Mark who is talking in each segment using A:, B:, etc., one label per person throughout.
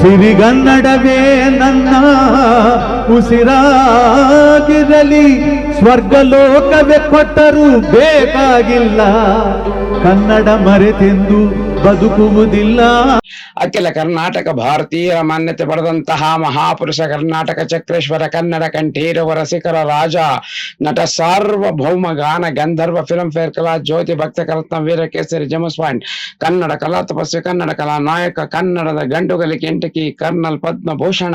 A: ಸಿರಿಗನ್ನಡವೇ ನನ್ನ ಉಸಿರಾಗಿರಲಿ ಸ್ವರ್ಗಲೋಕವೇ ಕೊಟ್ಟರೂ ಬೇಕಾಗಿಲ್ಲ. ಕನ್ನಡ ಮರೆತೆಂದು ಬದುಕುವುದಿಲ್ಲ
B: ಅಖಿಲ ಕರ್ನಾಟಕ ಭಾರತೀಯರ ಮಾನ್ಯತೆ ಪಡೆದಂತಹ ಮಹಾಪುರುಷ ಕರ್ನಾಟಕ ಚಕ್ರೇಶ್ವರ ಕನ್ನಡ ಕಂಠೀರವ ರಸಿಕರ ರಾಜ, ನಟ ಸಾರ್ವಭೌಮ ಗಾನ ಗಂಧರ್ವ ಫಿಲಂ ಫೇರ್ ಕಲಾ ಜ್ಯೋತಿ ಭಕ್ತ ಕರತ್ನ ವೀರಕೇಸರಿ ಜಮಸ್ ಪಾಯಿಂಟ್ ಕನ್ನಡ ಕಲಾ ತಪಸ್ವಿ, ಕನ್ನಡ ಕಲಾ ನಾಯಕ, ಕನ್ನಡದ ಗಂಡುಗಲಿ ಕೆಂಟಕಿ ಕರ್ನಲ್ ಪದ್ಮಭೂಷಣ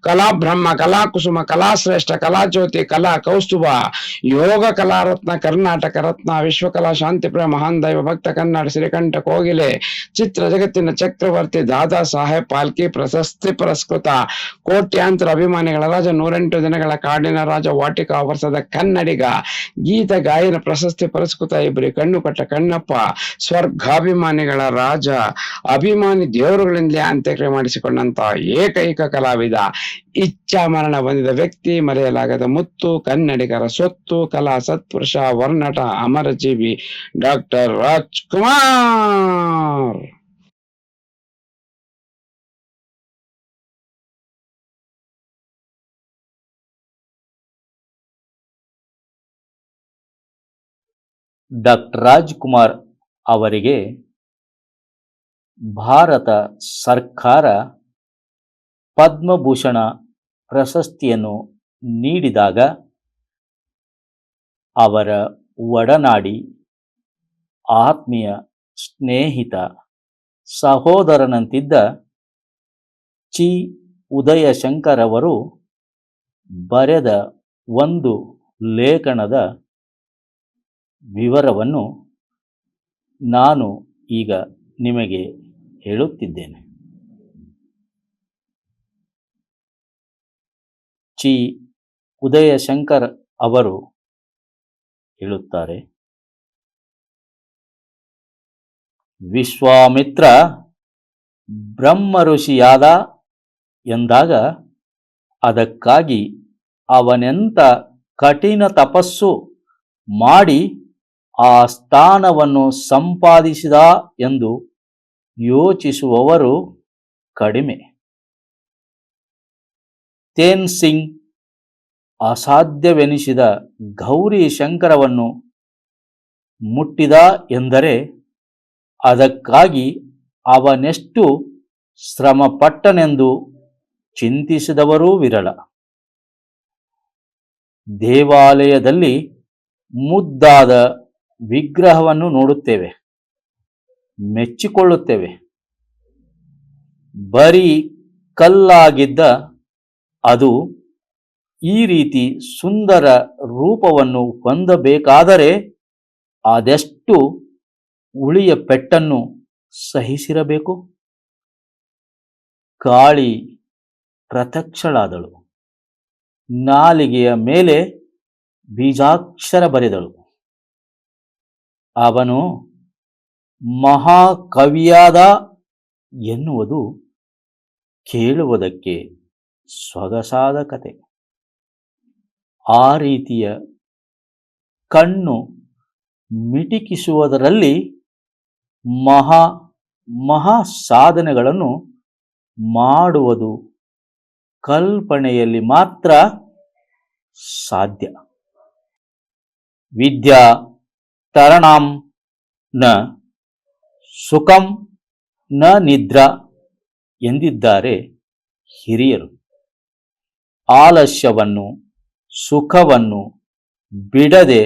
B: ಕಲಾ ಬ್ರಹ್ಮ, ಕಲಾ ಕುಸುಮ ಕಲಾಶ್ರೇಷ್ಠ ಕಲಾ ಜ್ಯೋತಿ, ಕಲಾ ಕೌಸ್ತುಭ, ಯೋಗ ಕಲಾರತ್ನ ಕರ್ನಾಟಕ ರತ್ನ, ವಿಶ್ವಕಲಾ ಶಾಂತಿಪ್ರಿಯ ಮಹಾನ್ ದೈವ ಭಕ್ತ ಕನ್ನಡ ಶ್ರೀಕಂಠ ಕೋಗಿಲೆ ಚಿತ್ರ ಜಗತ್ತಿನ ಚಕ್ರವರ್ತಿ ದಾದಾ ಸಾಹೇಬ್ ಪಾಲ್ಕಿ ಪ್ರಶಸ್ತಿ ಪುರಸ್ಕೃತ ಕೋಟ್ಯಾಂತರ ಅಭಿಮಾನಿಗಳ ರಾಜ ನೂರೆಂಟು ದಿನಗಳ ಕಾಡಿನ ರಾಜ ವಾಟಿಕಾ ವರ್ಷದ ಕನ್ನಡಿಗ, ಗೀತ ಗಾಯನ ಪ್ರಶಸ್ತಿ ಪುರಸ್ಕೃತ ಇಬ್ಬರಿ ಕಣ್ಣು ಕಟ್ಟ ಕಣ್ಣಪ್ಪ, ಸ್ವರ್ಗಾಭಿಮಾನಿಗಳ ರಾಜ, ಅಭಿಮಾನಿ ದೇವರುಗಳಿಂದಲೇ ಅಂತ್ಯಕ್ರಿಯೆ ಮಾಡಿಸಿಕೊಂಡಂತಹ ಏಕೈಕ ಕಲಾವಿದ ಇಚ್ಛಾ ಮರಣ ಹೊಂದಿದ ವ್ಯಕ್ತಿ ಮರೆಯಲಾಗದ ಮುತ್ತು ಕನ್ನಡಿಗರ ಸೊತ್ತು ಕಲಾ ಸತ್ಪುರುಷ, ವರ್ಣಟ, ಅಮರಜೀವಿ ಡಾಕ್ಟರ್ ರಾಜ್ಕುಮಾರ್.
C: ಡಾಕ್ಟರ್ ರಾಜ್ಕುಮಾರ್ ಅವರಿಗೆ ಭಾರತ ಸರ್ಕಾರ ಪದ್ಮಭೂಷಣ ಪ್ರಶಸ್ತಿಯನ್ನು ನೀಡಿದಾಗ ಅವರ ಒಡನಾಡಿ ಆತ್ಮೀಯ ಸ್ನೇಹಿತ, ಸಹೋದರನಂತಿದ್ದ ಚಿ ಉದಯಶಂಕರ್ ಅವರು ಬರೆದ ಒಂದು ಲೇಖನದ ವಿವರವನ್ನು ನಾನು ಈಗ ನಿಮಗೆ ಹೇಳುತ್ತಿದ್ದೇನೆ. ಚಿ ಉದಯಶಂಕರ್ ಅವರು ಹೇಳುತ್ತಾರೆ ವಿಶ್ವಾಮಿತ್ರ ಬ್ರಹ್ಮ ಋಷಿಯಾದ ಎಂದಾಗ ಅದಕ್ಕಾಗಿ ಅವನೆಂಥ ಕಠಿಣ ತಪಸ್ಸು ಮಾಡಿ ಆ ಸ್ಥಾನವನ್ನು ಸಂಪಾದಿಸಿದ ಎಂದು ಯೋಚಿಸುವವರು ಕಡಿಮೆ. ತೇನ್ ಸಿಂಗ್ ಅಸಾಧ್ಯವೆನಿಸಿದ ಗೌರಿ ಶಂಕರವನ್ನು ಮುಟ್ಟಿದ ಎಂದರೆ ಅದಕ್ಕಾಗಿ ಅವನೆಷ್ಟು ಶ್ರಮಪಟ್ಟನೆಂದು ಚಿಂತಿಸಿದವರೂ ವಿರಳ. ದೇವಾಲಯದಲ್ಲಿ ಮುದ್ದಾದ ವಿಗ್ರಹವನ್ನು ನೋಡುತ್ತೇವೆ, ಮೆಚ್ಚಿಕೊಳ್ಳುತ್ತೇವೆ. ಬರೀ ಕಲ್ಲಾಗಿದ್ದ ಅದು ಈ ರೀತಿ ಸುಂದರ ರೂಪವನ್ನು ಹೊಂದಬೇಕಾದರೆ ಅದೆಷ್ಟು ಉಳಿಯ ಪೆಟ್ಟನ್ನು ಸಹಿಸಿರಬೇಕು. ಕಾಳಿ ಪ್ರತಕ್ಷಳಾದಳು ನಾಲಿಗೆಯ ಮೇಲೆ ಬೀಜಾಕ್ಷರ ಬರೆದಳು. ಅವನು ಮಹಾಕವಿಯಾದ ಎನ್ನುವುದು ಕೇಳುವುದಕ್ಕೆ ಸೊಗಸಾದ ಕತೆ. ಆ ರೀತಿಯ ಕಣ್ಣು ಮಿಟಿಕಿಸುವುದರಲ್ಲಿ ಮಹಾ ಮಹಾ ಸಾಧನೆಗಳನ್ನು ಮಾಡುವುದು ಕಲ್ಪನೆಯಲ್ಲಿ ಮಾತ್ರ ಸಾಧ್ಯ. ವಿದ್ಯಾ ತರಣಾಂ ನ ಸುಖಂ ನ ನಿದ್ರಾ ಎಂದಿದ್ದಾರೆ ಹಿರಿಯರು. ಆಲಸ್ಯವನ್ನು, ಸುಖವನ್ನು ಬಿಡದೆ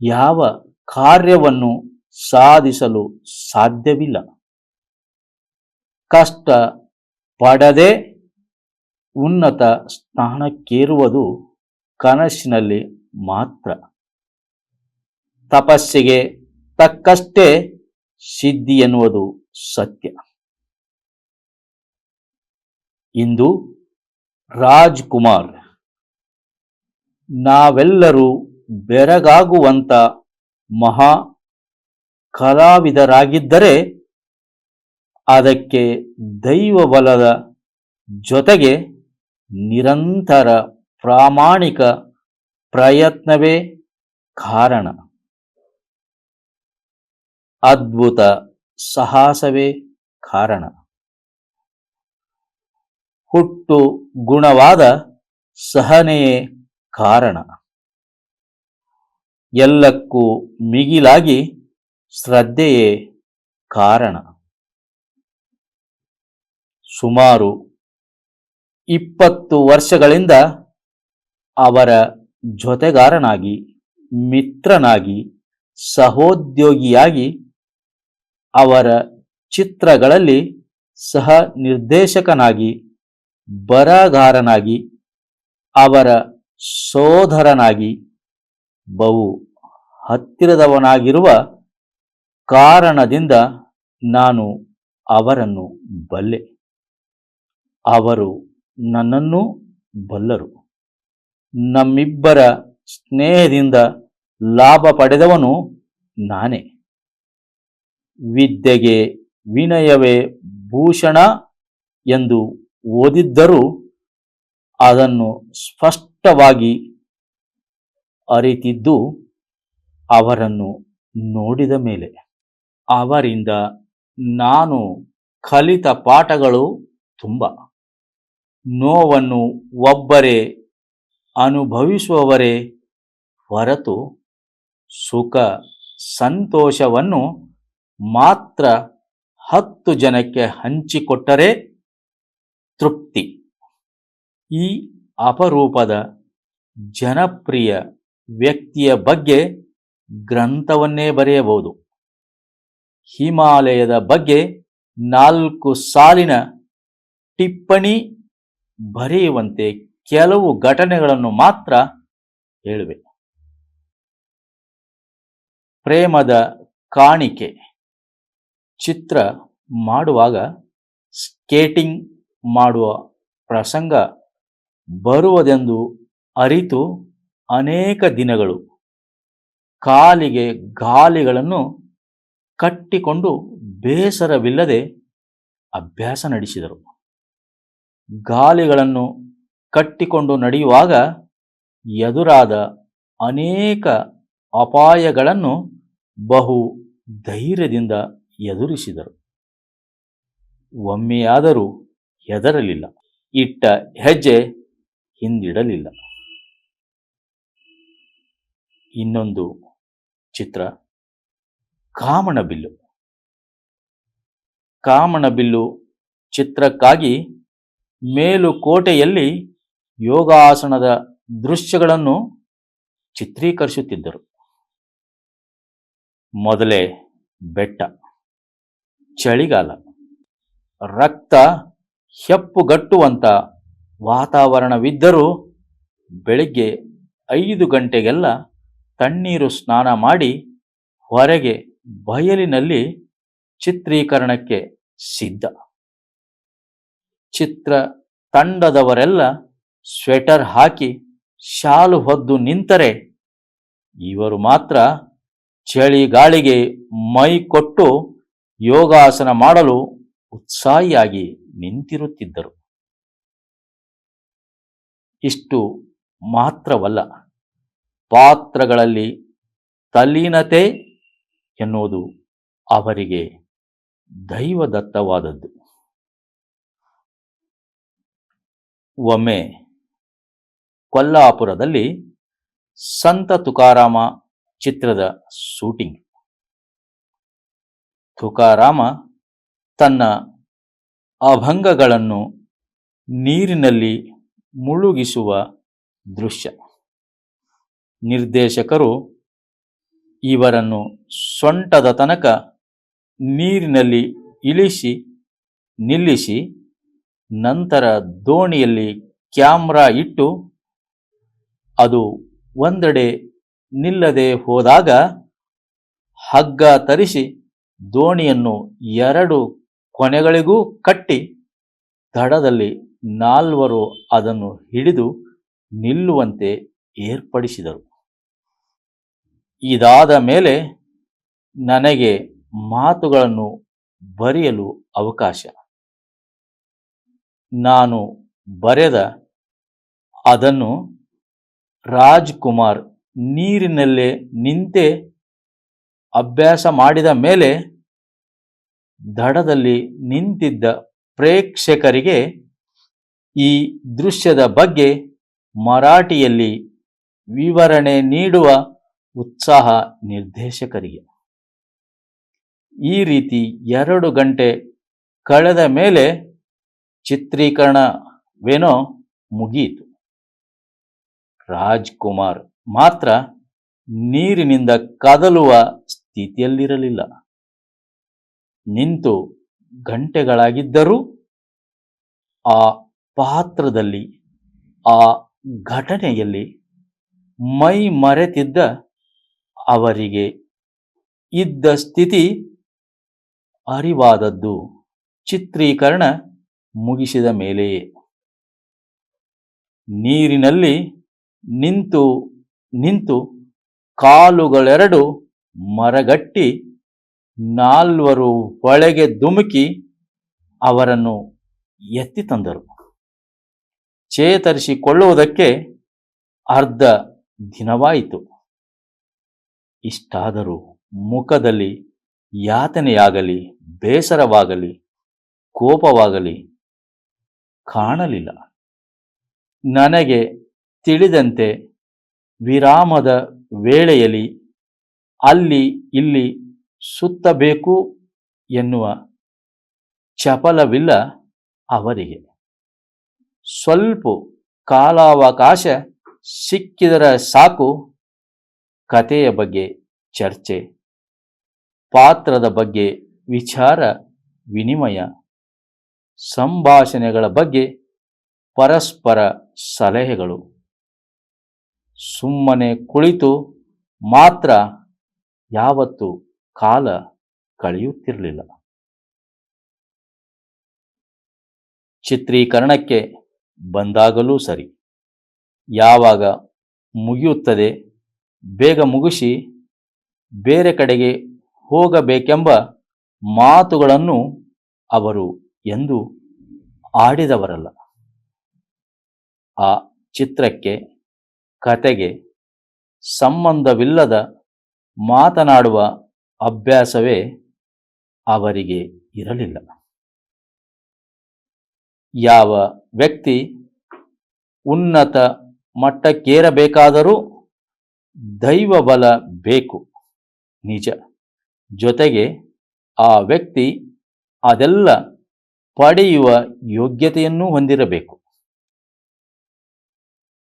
C: ಯಾವ ಕಾರ್ಯವನ್ನು ಸಾಧಿಸಲು ಸಾಧ್ಯವಿಲ್ಲ. ಕಷ್ಟ ಪಡದೆ ಉನ್ನತ ಸ್ಥಾನಕ್ಕೇರುವುದು ಕನಸಿನಲ್ಲಿ ಮಾತ್ರ. ತಪಸ್ಸಿಗೆ ತಕ್ಕಷ್ಟೇ ಸಿದ್ಧಿ ಎನ್ನುವುದು ಸತ್ಯ. ಇಂದು ರಾಜ್ಕುಮಾರ್, ನಾವೆಲ್ಲರೂ ಬೆರಗಾಗುವಂಥ ಮಹಾ ಕಲಾವಿದರಾಗಿದ್ದರೆ ಅದಕ್ಕೆ ದೈವ ಬಲದ ಜೊತೆಗೆ ನಿರಂತರ ಪ್ರಾಮಾಣಿಕ ಪ್ರಯತ್ನವೇ ಕಾರಣ. ಅದ್ಭುತ ಸಾಹಸವೇ ಕಾರಣ. ಹುಟ್ಟು ಗುಣವಾದ ಸಹನೆಯೇ ಕಾರಣ. ಎಲ್ಲಕ್ಕೂ ಮಿಗಿಲಾಗಿ ಶ್ರದ್ಧೆಯೇ ಕಾರಣ. ಸುಮಾರು ಇಪ್ಪತ್ತು ವರ್ಷಗಳಿಂದ ಅವರ ಜೊತೆಗಾರನಾಗಿ, ಮಿತ್ರನಾಗಿ, ಸಹೋದ್ಯೋಗಿಯಾಗಿ ಅವರ ಚಿತ್ರಗಳಲ್ಲಿ ಸಹ ನಿರ್ದೇಶಕನಾಗಿ ಬರಗಾರನಾಗಿ ಅವರ ಸೋದರನಾಗಿ, ಬಹು ಹತ್ತಿರದವನಾಗಿರುವ ಕಾರಣದಿಂದ ನಾನು ಅವರನ್ನು ಬಲ್ಲೆ. ಅವರು ನನ್ನನ್ನು ಬಲ್ಲರು. ನಮ್ಮಿಬ್ಬರ ಸ್ನೇಹದಿಂದ ಲಾಭ ಪಡೆದವನು ನಾನೇ. ವಿದ್ಯೆಗೆ ವಿನಯವೇ ಭೂಷಣ ಎಂದು ಓದಿದ್ದರೂ ಅದನ್ನು ಸ್ಪಷ್ಟವಾಗಿ ಅರಿತಿದ್ದು ಅವರನ್ನು ನೋಡಿದ ಮೇಲೆ. ಅವರಿಂದ ನಾನು ಕಲಿತ ಪಾಠಗಳು ತುಂಬ. ನೋವನ್ನು ಒಬ್ಬರೇ ಅನುಭವಿಸುವವರೇ ಹೊರತು ಸುಖ, ಸಂತೋಷವನ್ನು ಮಾತ್ರ ಹತ್ತು ಜನಕ್ಕೆ ಹಂಚಿಕೊಟ್ಟರೆ ತೃಪ್ತಿ. ಈ ಅಪರೂಪದ ಜನಪ್ರಿಯ ವ್ಯಕ್ತಿಯ ಬಗ್ಗೆ ಗ್ರಂಥವನ್ನೇ ಬರೆಯಬಹುದು. ಹಿಮಾಲಯದ ಬಗ್ಗೆ ನಾಲ್ಕು ಸಾಲಿನ ಟಿಪ್ಪಣಿ ಬರೆಯುವಂತೆ ಕೆಲವು ಘಟನೆಗಳನ್ನು ಮಾತ್ರ ಹೇಳುವೆ. ಪ್ರೇಮದ ಕಾಣಿಕೆ. ಚಿತ್ರ ಮಾಡುವಾಗ ಸ್ಕೇಟಿಂಗ್ ಮಾಡುವ ಪ್ರಸಂಗ ಬರುವುದೆಂದು ಅರಿತು ಅನೇಕ ದಿನಗಳು. ಕಾಲಿಗೆ ಗಾಲಿಗಳನ್ನು ಕಟ್ಟಿಕೊಂಡು ಬೇಸರವಿಲ್ಲದೆ ಅಭ್ಯಾಸ ನಡೆಸಿದರು. ಗಾಲಿಗಳನ್ನು ಕಟ್ಟಿಕೊಂಡು ನಡೆಯುವಾಗ ಎದುರಾದ ಅನೇಕ ಅಪಾಯಗಳನ್ನು ಬಹು ಧೈರ್ಯದಿಂದ ಎದುರಿಸಿದರು. ಒಮ್ಮೆಯಾದರೂ ಹೆದರಲಿಲ್ಲ. ಇಟ್ಟ ಹೆಜ್ಜೆ ಹಿಂದಿಡಲಿಲ್ಲ. ಇನ್ನೊಂದು ಚಿತ್ರ. ಕಾಮನಬಿಲ್ಲು ಕಾಮನಬಿಲ್ಲು ಚಿತ್ರಕ್ಕಾಗಿ ಮೇಲುಕೋಟೆಯಲ್ಲಿ ಯೋಗಾಸನದ ದೃಶ್ಯಗಳನ್ನು ಚಿತ್ರೀಕರಿಸುತ್ತಿದ್ದರು. ಮೊದಲೇ ಬೆಟ್ಟ, ಚಳಿಗಾಲ, ರಕ್ತ ಹೆಪ್ಪುಗಟ್ಟುವಂಥ ವಾತಾವರಣವಿದ್ದರೂ ಬೆಳಿಗ್ಗೆ ಐದು ಗಂಟೆಗೆಲ್ಲ ತಣ್ಣೀರು ಸ್ನಾನ ಮಾಡಿ ಹೊರಗೆ ಬಯಲಿನಲ್ಲಿ ಚಿತ್ರೀಕರಣಕ್ಕೆ ಸಿದ್ಧ. ಚಿತ್ರ ತಂಡದವರೆಲ್ಲ ಸ್ವೆಟರ್ ಹಾಕಿ ಶಾಲು ಹೊದ್ದು ನಿಂತರೆ ಇವರು ಮಾತ್ರ ಚಳಿಗಾಳಿಗೆ ಮೈ ಕೊಟ್ಟು ಯೋಗಾಸನ ಮಾಡಲು ಉತ್ಸಾಹಿಯಾಗಿ ನಿಂತಿರುತ್ತಿದ್ದರು. ಇಷ್ಟು ಮಾತ್ರವಲ್ಲ, ಪಾತ್ರಗಳಲ್ಲಿ ತಲ್ಲೀನತೆ ಎನ್ನುವುದು ಅವರಿಗೆ ದೈವದತ್ತವಾದದ್ದು. ಒಮ್ಮೆ ಕೊಲ್ಲಾಪುರದಲ್ಲಿ ಸಂತ ತುಕಾರಾಮ ಚಿತ್ರದ ಶೂಟಿಂಗ್. ತುಕಾರಾಮ ತನ್ನ ಅಭಂಗಗಳನ್ನು ನೀರಿನಲ್ಲಿ ಮುಳುಗಿಸುವ ದೃಶ್ಯ. ನಿರ್ದೇಶಕರು ಇವರನ್ನು ಸೊಂಟದ ತನಕ ನೀರಿನಲ್ಲಿ ಇಳಿಸಿ, ನಿಲ್ಲಿಸಿ, ನಂತರ ದೋಣಿಯಲ್ಲಿ ಕ್ಯಾಮ್ರಾ ಇಟ್ಟು ಅದು ಒಂದೆಡೆ ನಿಲ್ಲದೆ ಹೋದಾಗ ಹಗ್ಗ ತರಿಸಿ ದೋಣಿಯನ್ನು ಎರಡು ಕೊನೆಗಳಿಗೂ ಕಟ್ಟಿ ದಡದಲ್ಲಿ ನಾಲ್ವರು ಅದನ್ನು ಹಿಡಿದು ನಿಲ್ಲುವಂತೆ ಏರ್ಪಡಿಸಿದರು. ಇದಾದ ಮೇಲೆ ನನಗೆ ಮಾತುಗಳನ್ನು ಬರೆಯಲು ಅವಕಾಶ. ನಾನು ಬರೆದ ಅದನ್ನು ರಾಜ್ಕುಮಾರ್ ನೀರಿನಲ್ಲೇ ನಿಂತೆ ಅಭ್ಯಾಸ ಮಾಡಿದ ಮೇಲೆ ದಡದಲ್ಲಿ ನಿಂತಿದ್ದ ಪ್ರೇಕ್ಷಕರಿಗೆ ಈ ದೃಶ್ಯದ ಬಗ್ಗೆ ಮರಾಠಿಯಲ್ಲಿ ವಿವರಣೆ ನೀಡುವ ಉತ್ಸಾಹ ನಿರ್ದೇಶಕರಿಗೆ. ಈ ರೀತಿ ಎರಡು ಗಂಟೆ ಕಳೆದ ಮೇಲೆ ಚಿತ್ರೀಕರಣವೇನೋ ಮುಗಿಯಿತು. ರಾಜ್ಕುಮಾರ್ ಮಾತ್ರ ನೀರಿನಿಂದ ಕದಲುವ ಸ್ಥಿತಿಯಲ್ಲಿರಲಿಲ್ಲ. ನಿಂತು ಗಂಟೆಗಳಾಗಿದ್ದರೂ ಆ ಪಾತ್ರದಲ್ಲಿ, ಆ ಘಟನೆಯಲ್ಲಿ ಮೈ ಮರೆತಿದ್ದ ಅವರಿಗೆ ಇದ್ದ ಸ್ಥಿತಿ ಅರಿವಾದದ್ದು. ಚಿತ್ರೀಕರಣ ಮುಗಿಸಿದ ಮೇಲೆಯೇ. ನೀರಿನಲ್ಲಿ ನಿಂತು ನಿಂತು ಕಾಲುಗಳೆರಡು ಮರಗಟ್ಟಿ ನಾಲ್ವರು ಒಳಗೆ ಧುಮುಕಿ ಅವರನ್ನು ಎತ್ತಿ ತಂದರು. ಚೇತರಿಸಿಕೊಳ್ಳುವುದಕ್ಕೆ ಅರ್ಧ ದಿನವಾಯಿತು. ಇಷ್ಟಾದರೂ ಮುಖದಲ್ಲಿ ಯಾತನೆಯಾಗಲಿ, ಬೇಸರವಾಗಲಿ, ಕೋಪವಾಗಲಿ ಕಾಣಲಿಲ್ಲ. ನನಗೆ ತಿಳಿದಂತೆ ವಿರಾಮದ ವೇಳೆಯಲ್ಲಿ ಅಲ್ಲಿ ಇಲ್ಲಿ ಸುತ್ತಬೇಕು ಎನ್ನುವ ಚಪಲವಿಲ್ಲ ಅವರಿಗೆ. ಸ್ವಲ್ಪ ಕಾಲಾವಕಾಶ ಸಿಕ್ಕಿದರೆ ಸಾಕು. ಕಥೆಯ ಬಗ್ಗೆ ಚರ್ಚೆ. ಪಾತ್ರದ ಬಗ್ಗೆ ವಿಚಾರ ವಿನಿಮಯ. ಸಂಭಾಷಣೆಗಳ ಬಗ್ಗೆ ಪರಸ್ಪರ ಸಲಹೆಗಳು. ಸುಮ್ಮನೆ ಕುಳಿತು ಮಾತ್ರ ಯಾವತ್ತು ಕಾಲ ಕಳೆಯುತ್ತಿರಲಿಲ್ಲ. ಚಿತ್ರೀಕರಣಕ್ಕೆ ಬಂದಾಗಲೂ ಸರಿ. ಯಾವಾಗ ಮುಗಿಯುತ್ತದೆ ಬೇಗ ಮುಗಿಸಿ ಬೇರೆ ಕಡೆಗೆ ಹೋಗಬೇಕೆಂಬ ಮಾತುಗಳನ್ನು ಅವರು ಎಂದು ಆಡಿದವರಲ್ಲ. ಆ ಚಿತ್ರಕ್ಕೆ, ಕತೆಗೆ ಸಂಬಂಧವಿಲ್ಲದ ಮಾತನಾಡುವ ಅಭ್ಯಾಸವೇ ಅವರಿಗೆ ಇರಲಿಲ್ಲ. ಯಾವ ವ್ಯಕ್ತಿ ಉನ್ನತ ಮಟ್ಟಕ್ಕೇರಬೇಕಾದರೂ ದೈವ ಬಲ ಬೇಕು. ನಿಜ. ಜೊತೆಗೆ ಆ ವ್ಯಕ್ತಿ ಅದೆಲ್ಲ ಪಡೆಯುವ ಯೋಗ್ಯತೆಯನ್ನೂ ಹೊಂದಿರಬೇಕು.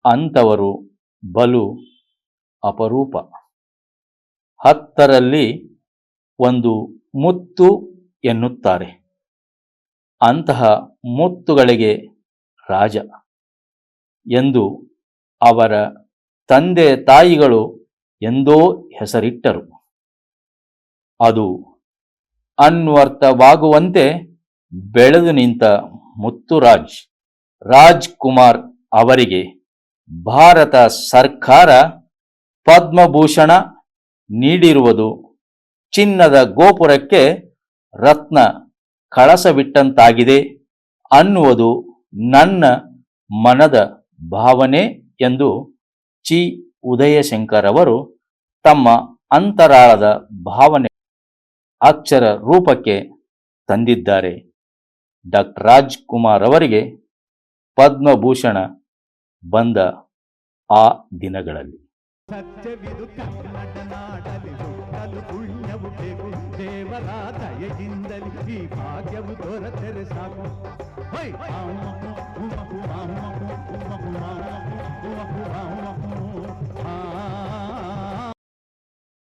C: ಅಂಥವರು ಬಲು ಅಪರೂಪ. ಹತ್ತರಲ್ಲಿ ಒಂದು ಮುತ್ತು ಎನ್ನುತ್ತಾರೆ. ಅಂತಹ ಮುತ್ತುಗಳಿಗೆ ರಾಜ ಎಂದು ಅವರ ತಂದೆ ತಾಯಿಗಳು ಎಂದೋ ಹೆಸರಿಟ್ಟರು. ಅದು ಅನ್ವರ್ಥವಾಗುವಂತೆ ಬೆಳೆದು ನಿಂತ ಮುತ್ತುರಾಜ್ ರಾಜ್ ಕುಮಾರ್ ಅವರಿಗೆ ಭಾರತ ಸರ್ಕಾರ ಪದ್ಮಭೂಷಣ ನೀಡಿರುವುದು ಚಿನ್ನದ ಗೋಪುರಕ್ಕೆ ರತ್ನ ಕಳಸವಿಟ್ಟಂತಾಗಿದೆ ಅನ್ನುವುದು ನನ್ನ ಮನದ ಭಾವನೆ ಎಂದು ಚಿ ಉದಯಶಂಕರ್ ಅವರು ತಮ್ಮ ಅಂತರಾಳದ ಭಾವನೆ ಅಕ್ಷರ ರೂಪಕ್ಕೆ ತಂದಿದ್ದಾರೆ. ಡಾಕ್ಟರ್ ರಾಜ್ಕುಮಾರ್ ಅವರಿಗೆ ಪದ್ಮಭೂಷಣ ಬಂದ ಆ ದಿನಗಳಲ್ಲಿ.
A: ಈ ಭಾಗ್ಯವು